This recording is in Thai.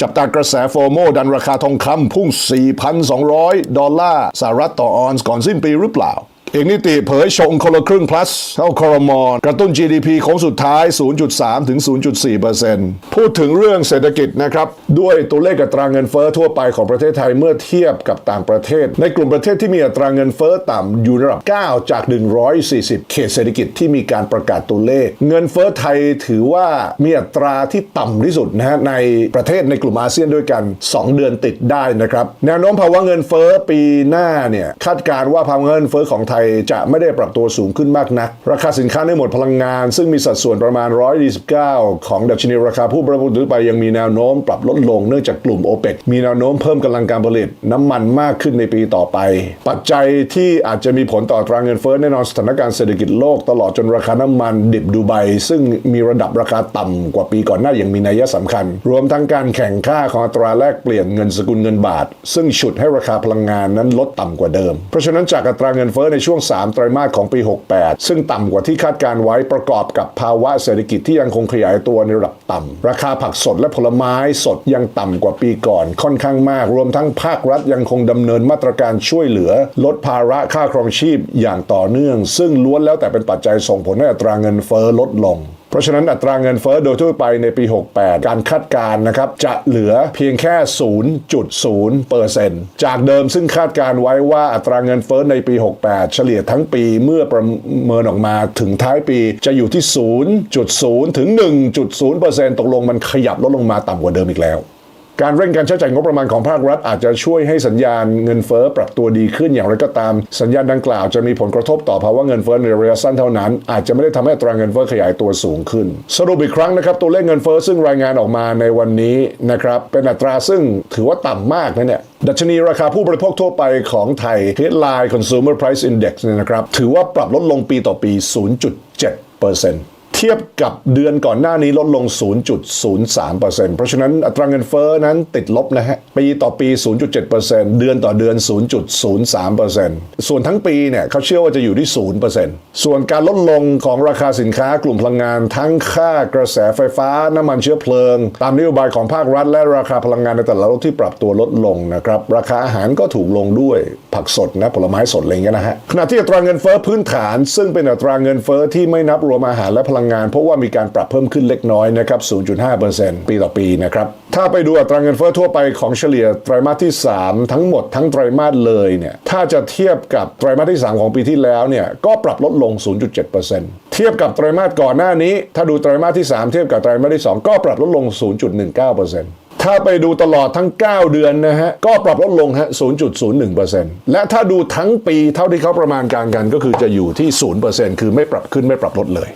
จับตากระแสโฟโมดันราคาทองคำพุ่ง 4,200 ดอลลาร์สหรัฐต่อออนซ์ก่อนสิ้นปีหรือเปล่า เอกนิติเผยชงคนละครึ่ง plus เข้าคอรมอกระตุ้น GDP ของสุดท้าย 0.3 ถึง 0.4%พูดถึงเรื่องเศรษฐกิจนะครับ ด้วยตัวเลขอัตราเงินเฟ้อทั่วไปของประเทศไทยเมื่อเทียบกับต่างประเทศ ในกลุ่มประเทศที่มีอัตราเงินเฟ้อต่ำอยู่ระดับ 9 จาก 140 เขตเศรษฐกิจที่มีการประกาศตัวเลข เงินเฟ้อไทยถือว่ามีอัตราที่ต่ำที่สุดนะฮะในประเทศในกลุ่มอาเซียนด้วยกัน 2 เดือนติดได้นะครับแนวโน้มภาวะเงินเฟ้อปีหน้าเนี่ยคาดการณ์ว่าภาวะเงินเฟ้อของไทยจะไม่ได้ปรับตัวสูงขึ้นมากนัก ราคาสินค้าในหมวดพลังงาน ซึ่งมีสัดส่วนประมาณ 129 ของดัชนีราคาผู้บริโภคทั่วไปยังมีแนวโน้มปรับลดลงเนื่องจากกลุ่มโอเปกมีแนวโน้มเพิ่มกำลังการผลิตน้ำมันมากขึ้นในปีต่อไป ปัจจัยที่อาจจะมีผลต่อตราเงินเฟ้อแน่นอนสถานการณ์เศรษฐกิจโลกตลอดจนราคาน้ำมันดิบดูไบซึ่งมีระดับราคาต่ำกว่าปีก่อนหน้าอย่างมีนัยสำคัญ รวมทั้งการแข่งค่าของอัตราแลกเปลี่ยนเงินสกุลเงินบาท ซึ่งฉุดให้ราคาพลังงานนั้นลดต่ำกว่าเดิม เพราะฉะนั้นจากอัตราเงินเฟ้อในชช่วง 3 ไตรมาสของปี 68 ซึ่งต่ำกว่าที่คาดการไว้ประกอบกับภาวะเศรษฐกิจที่ยังคงขยายตัวในระดับต่ำราคาผักสดและผลไม้สดยังต่ำกว่าปีก่อนค่อนข้างมาก รวมทั้งภาครัฐยังคงดำเนินมาตรการช่วยเหลือ ลดภาระค่าครองชีพอย่างต่อเนื่อง ซึ่งล้วนแล้วแต่เป็นปัจจัยส่งผลให้อัตราเงินเฟ้อลดลงเพราะฉะนั้นอัตราเงินเฟ้อโดยทั่วไปในปี 68 การคาดการณ์นะครับ จะเหลือเพียงแค่ 0.0เปอร์เซ็นต์จากเดิมซึ่งคาดการไว้ว่าอัตราเงินเฟ้อในปี 68 เฉลี่ยทั้งปีเมื่อประเมินออกมาถึงท้ายปีจะอยู่ที่ 0.0 ถึง 1.0เปอร์เซ็นต์ตกลงมันขยับลดลงมาต่ำกว่าเดิมอีกแล้ว การเร่งการใช้จ่ายงบประมาณของภาครัฐอาจจะช่วยให้สัญญาณเงินเฟ้อปรับตัวดีขึ้นอย่างไรก็ตาม สัญญาณดังกล่าวจะมีผลกระทบต่อภาวะเงินเฟ้อในระยะสั้นเท่านั้น อาจจะไม่ได้ทำให้อัตราเงินเฟ้อขยายตัวสูงขึ้น สรุปอีกครั้งนะครับตัวเลขเงินเฟ้อซึ่งรายงานออกมาในวันนี้นะครับเป็นอัตราซึ่งถือว่าต่ำมากนะเนี่ยดัชนีราคาผู้บริโภคทั่วไปของไทย Headline Consumer Price Index เนี่ยนะครับถือว่าปรับลดลงปีต่อปี 0.7%เทียบกับเดือนก่อนหน้านี้ลดลง 0.03%เพราะฉะนั้นอัตราเงินเฟ้อนั้นติดลบนะฮะ ปีต่อปี 0.7%เดือนต่อเดือน 0.03%ส่วนทั้งปีเนี่ยเขาเชื่อว่าจะอยู่ที่ 0%ส่วนการลดลงของราคาสินค้ากลุ่มพลังงาน ทั้งค่ากระแสไฟฟ้า น้ำมันเชื้อเพลิง ตามนโยบายของภาครัฐ และราคาพลังงานในแต่ละโลกที่ปรับตัวลดลงนะครับ ราคาอาหารก็ถูกลงด้วยผักสดนะผลไม้สดอะไรเงี้ยนะฮะขณะที่อัตราเงินเฟ้อพื้นฐาน ซึ่งเป็นอัตราเงินเฟ้อที่ไม่นับรวมอาหารและพลังงงาน เพราะว่ามีการปรับเพิ่มขึ้นเล็กน้อยนะครับ 0.5%ปีต่อปีนะครับ ถ้าไปดูอัตราเงินเฟ้อทั่วไปของเฉลี่ยไตรมาสที่ 3 ทั้งหมดทั้งไตรมาสเลยเนี่ย ถ้าจะเทียบกับไตรมาสที่ 3 ของปีที่แล้วเนี่ย ก็ปรับลดลง 0.7%เทียบกับไตรมาสก่อนหน้านี้ ถ้าดูไตรมาสที่ 3 เทียบกับไตรมาสที่ 2 ก็ปรับลดลง 0.19%ถ้าไปดูตลอดทั้ง 9 เดือนนะฮะ ก็ปรับลดลงฮะ 0.01%และถ้าดูทั้งปีเท่าที่เขาประมาณการกันก็คือจะอยู่ที่ 0%คือไม่ปรับขึ้นไม่ปรับลดเลย